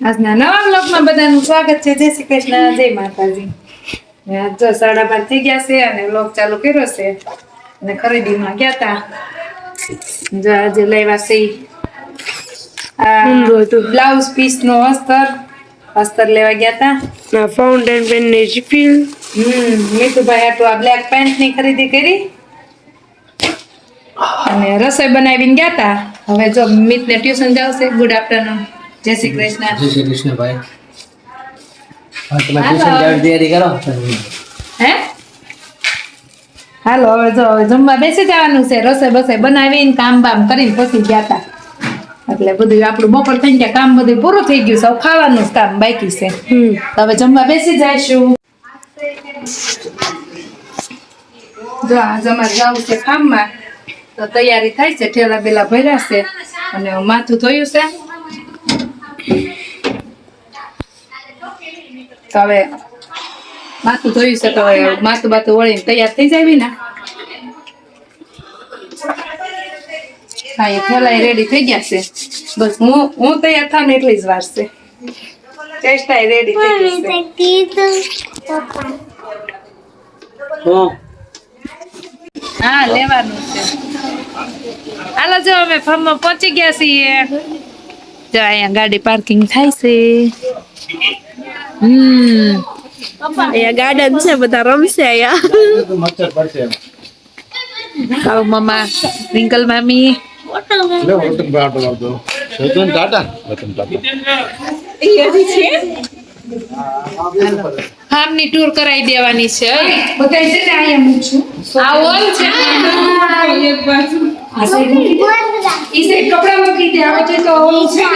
આજના નવા બ્લોગમાં બધાનું સ્વાગત છે. જય શ્રી કૃષ્ણ. જય માતાજી. જો સાડા બાર થઈ ગયા છે અને બ્લોગ ચાલુ કર્યો છે. અને ખરીદીમાં ગયા તા. જો આજે લેવા છે બ્લાઉઝ પીસ નો અસ્તર. અસ્તર લેવા ગયા તા. ના ફાઉન્ટેન પેનની હમ મીઠુભાઈ આટલું આ બ્લેક પેન્ટની ખરીદી કરી. અને રસોઈ બનાવીને ગયા તા. હવે જો મિત ને ટ્યુશન જાવશે ગુડ આફ્ટરનૂન જય શ્રી કૃષ્ણ. જય શ્રી કૃષ્ણ ભાઈ. હા તમે. ટ્યુશન જવાની તૈયારી કરો? હે? હાલો હવે જો જમવા બેસી જવાનું છે. રસોઈ બસોઈ બનાવીને કામ બામ કરીને પછી ગયા તા એટલે બધું આપણું બપોર થઈ ગયા કામ બધું પૂરું થઈ ગયું સૌ ખાવાનું કામ બાકી છે. તો હવે જમવા બેસી જઈશું. જો આજે અમારે જવું છે કામમાં તો તૈયારી થાય છે. ઠેલા બેલા ભર્યા છે. અને માથું ધોયું છે. તો હવે માથું ધોયું છે તો હવે માથું બાથું વળીને તૈયાર થઈ જાય ને હા એ થેલા રેડી થઈ ગયા છે. બસ હું હું તૈયાર થાવ ને એટલી જ વાર છે. ચેષ્ટા રેડી થઈ ગઈ હા લેવાનું છે. હાલો જો અમે ફાર્મમાં પહોંચી ગયા છીએ. જો અહીંયા ગાડી પાર્કિંગ થાય છે હમ અહીંયા ગાર્ડન છે બધા રમશે અહીંયા આવો મમ્મા વિંકલ મામી રતન ટાટા રતન ટાટા ફાર્મની ટૂર કરાવી દેવાની છે બધા છે ને અહીંયા મૂકશું આ હોલ છે આ side મૂકી દે. ઈ side કપડાં મૂકી દે. આ વચ્ચે તો હોલ છે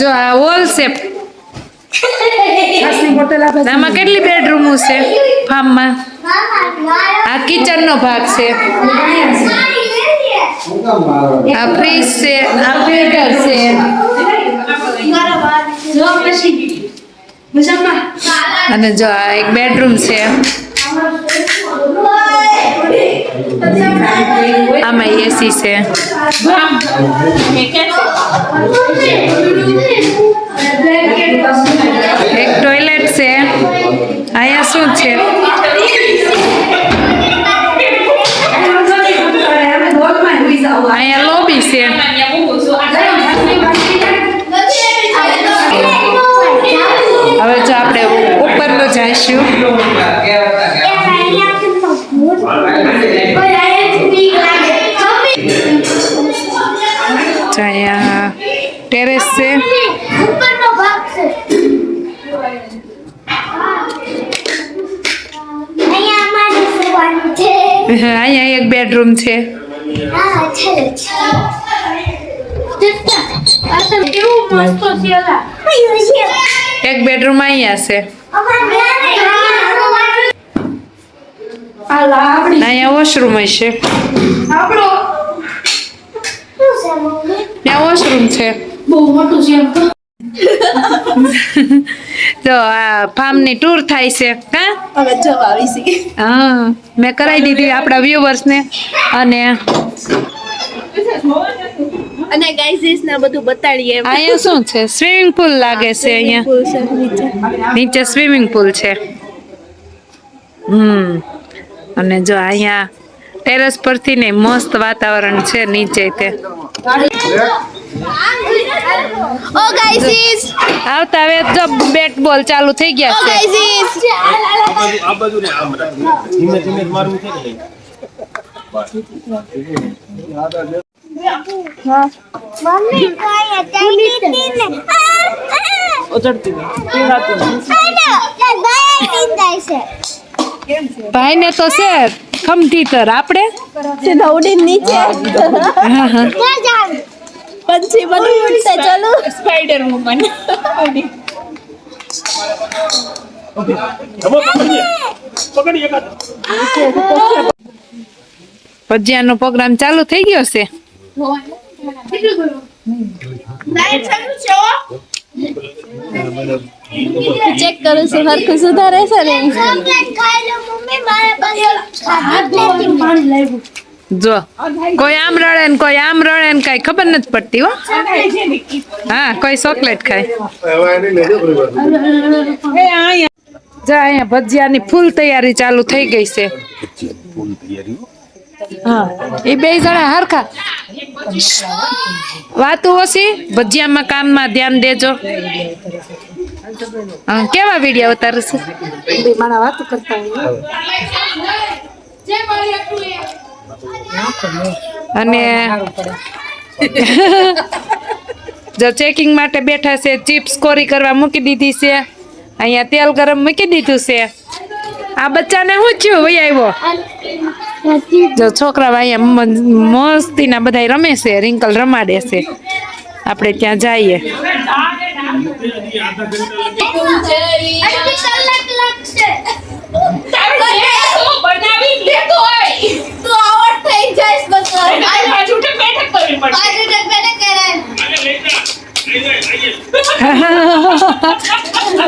જો આ હોલ છે. આમાં કેટલી બેડરૂમો છે? ફાર્મમાં? આ કિચનનો ભાગ છે. આ ફ્રીજ છે. આ ફિલ્ટર છે. અને જો આ એક બેડરૂમ છે. આમાં એસી છે એક ઉપરનો ભાગ છે. અહીંયા અમારી સુવાનું છે. અહીંયા એક બેડરૂમ છે. હા છે એક બેડરૂમ અહીંયા છે. અહીંયા વોશરૂમ હશે ત્યાં વોશરૂમ છે. તો આ ફાર્મની ટૂર થાય છે હા? હવે જવા આવી હા મેં કરાવી દીધી આપણા વ્યુઅર્સ ને અને અને ને બધું બતાડીએ. અહીંયા શું છે? સ્વિમિંગ પૂલ લાગે છે અહીંયા. નીચે. સ્વિમિંગ પૂલ છે. હમ. અને જો અહીંયા ટેરેસ પરથી ને મસ્ત વાતાવરણ છે નીચે તે. ઓ ગાઈઝ આવતા હવે જો બેટ બોલ ચાલુ થઈ ગયા છે ગાઈઝ આ બાજુ ને આમ ધીમે ધીમે મારવું છે. ને મમ્મી કોઈ અત્યારે દીધી ને ઓચડતી ભાઈ ને તો છે. ખમતીતર આપણે? સીધા ઉડી નીચે. પંછી બધું ઉડશે ચલો. સ્પાઈડર વુમન ભજીયાનો પ્રોગ્રામ ચાલુ થઈ ગયો છે? ચેક કરું છું હરખું સુધારે છે ને જો, કોઈ આમ રડે ને કોઈ આમ રડે ને કઈ ખબર નથી પડતી હો. હા, કોઈ ચોકલેટ ખાય. જો, અહીંયા ભજીયાની ફૂલ તૈયારી ચાલુ થઈ ગઈ છે. હા. એ બે જણા હરખા. વાતું ઓછી ભજીયામાં કામમાં ધ્યાન દેજો. હા, કેવા વીડિયો ઉતારશે મારા વાતો કરતા અને જો ચેકિંગ માટે બેઠા છે ચિપ્સ કોરી કરવા મૂકી દીધી છે. અહીંયા તેલ ગરમ મૂકી દીધું છે. આ બચ્ચાને શું થયું? ભાઈ આવ્યો? જો છોકરા અહીંયા મસ્તીના બધા રમે છે રિંકલ રમાડે છે. આપણે ત્યાં જઈએ. અડધી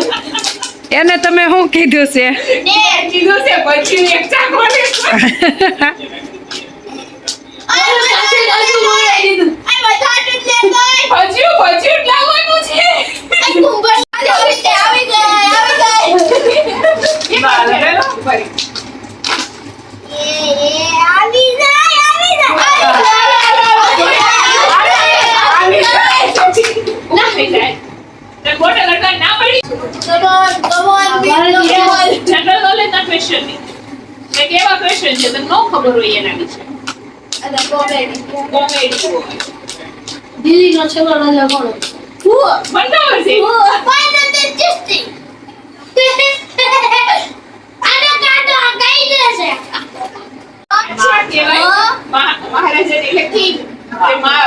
એને તમે શું કીધું છે? ગઈ આ કુંભર આવી ગઈ આવી ગઈ આવી ગઈ એ એ આવી જાય આવી જાય come on come on general knowledge ના ક્વેશ્ચનની કે કેવા ક્વેશ્ચન છે? તમને ન ખબર હોય એના વિશે અને કોમેડી. કોમેડી. હોય દીદી નો છેલ્લો રાજા કોણ બંધાવર છે. Why not they just આનો કાંટો કઈ દેશે બાદશાહ કહેવાય. મહારાજા એટલે king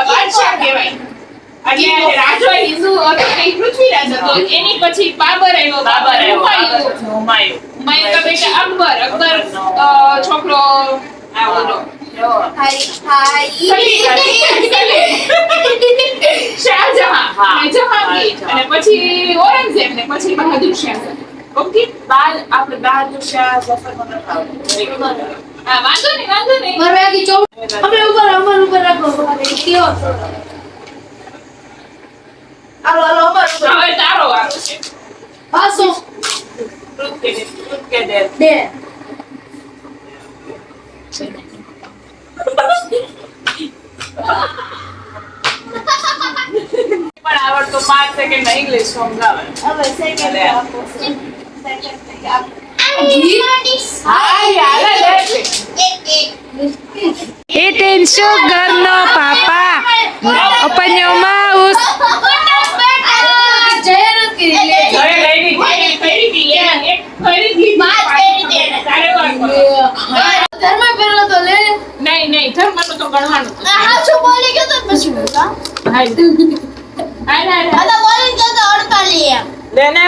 બાદશાહ કહેવાય. રાજો હિન્દુ હતો એ પૃથ્વીરાજ હતો. એની પછી બાબર આવ્યો બાબર આવ્યો. હુમાયુ. હુમાયુ બેટા અકબર અકબર છોકરો આ ઓલો હાઈ હાઈ સલીમ, સલીમ. શાહજહાં. અને જહાંગીર. અને પછી ઔરંગઝેબ ને પછી બહાદુર શાહ ઓકે? બાદ આપણે બહાદુર શાહ જફર હા વાંધો નહીં વાંધો નહીં. મારે આખી ચો અમે ઉપર અમર ઉપર રાખો. કયો હાલો હાલો અમર ઉપર. હવે તારો વારો છે પાસો ટ્રુથ કે ડેર, પણ આવડતો પાંચ સેકન્ડ ઇંગ્લિશ સમજાવે. હવે સેકન્ડ આપો. સેકન્ડ આપો sugar no papa. Open your mouth. એક કરી દીધી, એક- એક કરી દીધી. પાંચ કરી દીધી. તારે વાર કરો. ધર્મ પેલો તો લે નહીં નહીં ધર્મનું તો ગણવાનું જ. હાચું બોલી ગયો તો પછી બોલતા હાય. હાય, હાય, હાય. આ બોલી ગયો તો અડતાલી એમ લે ને.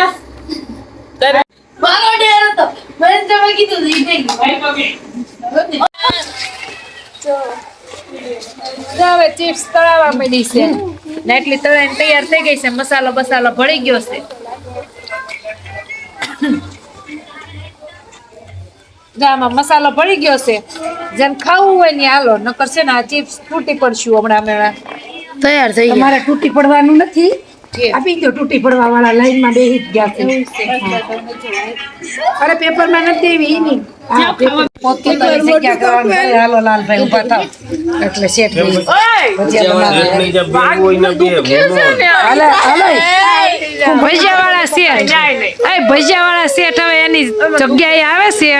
મારો ડેર હતો મને તમે કીધું ઈ થઈ ગયું ભાઈ પગે. જો હવે ચિપ્સ તળાવવા મળી છે ને એટલી તળાઈને તૈયાર થઈ ગઈ છે મસાલો બસાલો ભળી ગયો છે આમાં મસાલો પડી ગયો છે. જેને ખાવું હોય ને હાલો નકર છે ને આ ચિપ્સ તૂટી પડશું હમણાં અમે તૈયાર થઈ ગયા. તમારે તૂટી પડવાનું નથી. આપી દો તૂટી પડવા વાળા લાઈનમાં બેહી જ ગયા છે. અરે પેપરમાં નથી દેવી પોતપોતાની જગ્યા કરવાની. હાલો લાલભાઈ ઊભા થાવ એટલે ભજીયા બનાવે. હાલે, હાલે. ભજીયા વાળા શેઠ એ ભજીયા વાળા શેઠ હવે એની જગ્યાએ આવે છે.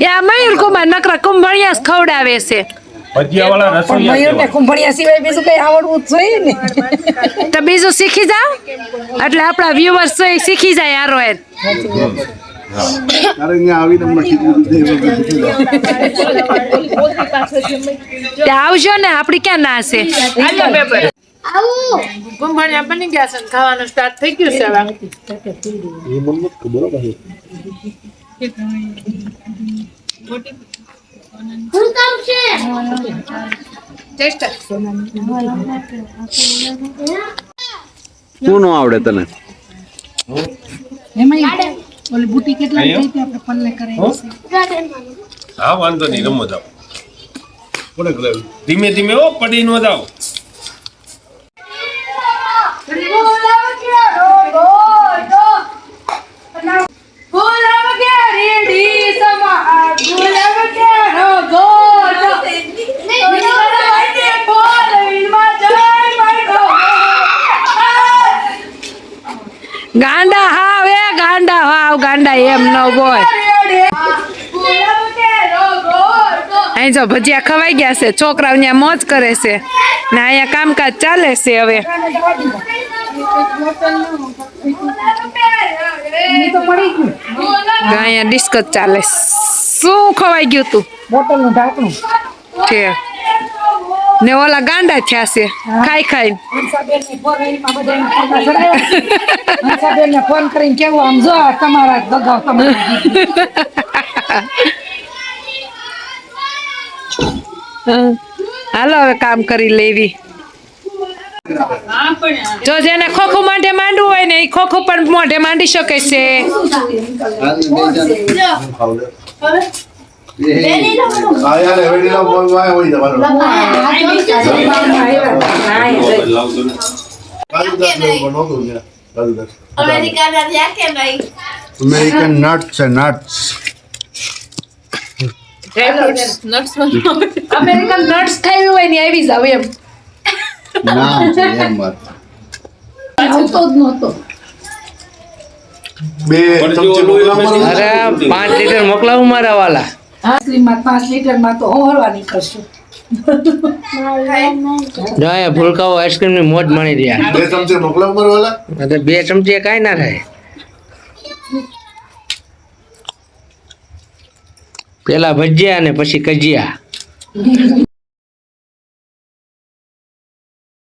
એ મયુર કુમાર નકરા કુંભણિયા ખવડાવે છે. ભજીયાવાળા પણ રસોઈયા મયુરને કહેવાય. કુંભણિયા સિવાય બીજું કઈ આવડવું જ જોઈએ ને? તો બીજું શીખી જાવ એટલે આપણા વ્યુઅર્સ શીખી જાય હારો એ કારણ કે આવીને હમણાં કીધું તે આવજો ને આપડી ક્યાં ના છે? આવું બની ગયા છે? ને ખાવાનું સ્ટાર્ટ થઈ ગયું છે હવે? એ મને ખબર હો હું કામ છે શું ન આવડે તને? ઓલી બુટી કેટલા થઈ હતી આપણે પલ્લે કરે હા? વાંધો નહીં રમો જાઓ. ધીમે ધીમે ઓ પડી નો જાઓ ગુલાબ કેરીડી સમાર ગુલાબ કેરો ગોટો ગાંડા હાવ એ ગાંડા હાવ એમ ન હોય. અહીં જો ભજીયા ખવાઈ ગયા છે. છોકરાઓ ત્યાં મોજ કરે છે. ને અહીંયા કામકાજ ચાલે છે હવે. ને અહીંયા ડિસ્કસ ચાલે. શું ખવાઈ ગયું તું? બોટલનું ઢાંકણું. છે. ને ઓલા ગાંડા થયા છે. ખાઈ ખાઈ હંસાબેનની ફોનમાં બધા ફોટા ચડાવ્યા હંસાબેન ને ફોન કરીને કેવું? આમ જો તમારા જ તમારા હાલો હવે કામ કરી લેવી. જો જેને ખોખું માટે માંડવું હોય ને એ ખોખું પણ મોઢે માંડી શકે છે. અમેરિકાના નટ્સ છે નટ્સ અમેરિકન નટ્સ ખાવી હોય ને આવી જાવ એમ. એમ વાત. આવતો જ નહોતો. બે અરે પાંચ લીટર મોકલાવું મારા વાલા. આઈસ્ક્રીમમાં પાંચ લીટરમાં તો હોરવા નીકળશું. જો ભૂલકાઓ આઈસ્ક્રીમની મોજ મળી રહ્યા. બે ચમચી મોકલા મારો એટલે બે ચમચી કાંઈ ના થાય. પેલા ભજીયા અને પછી કજિયા.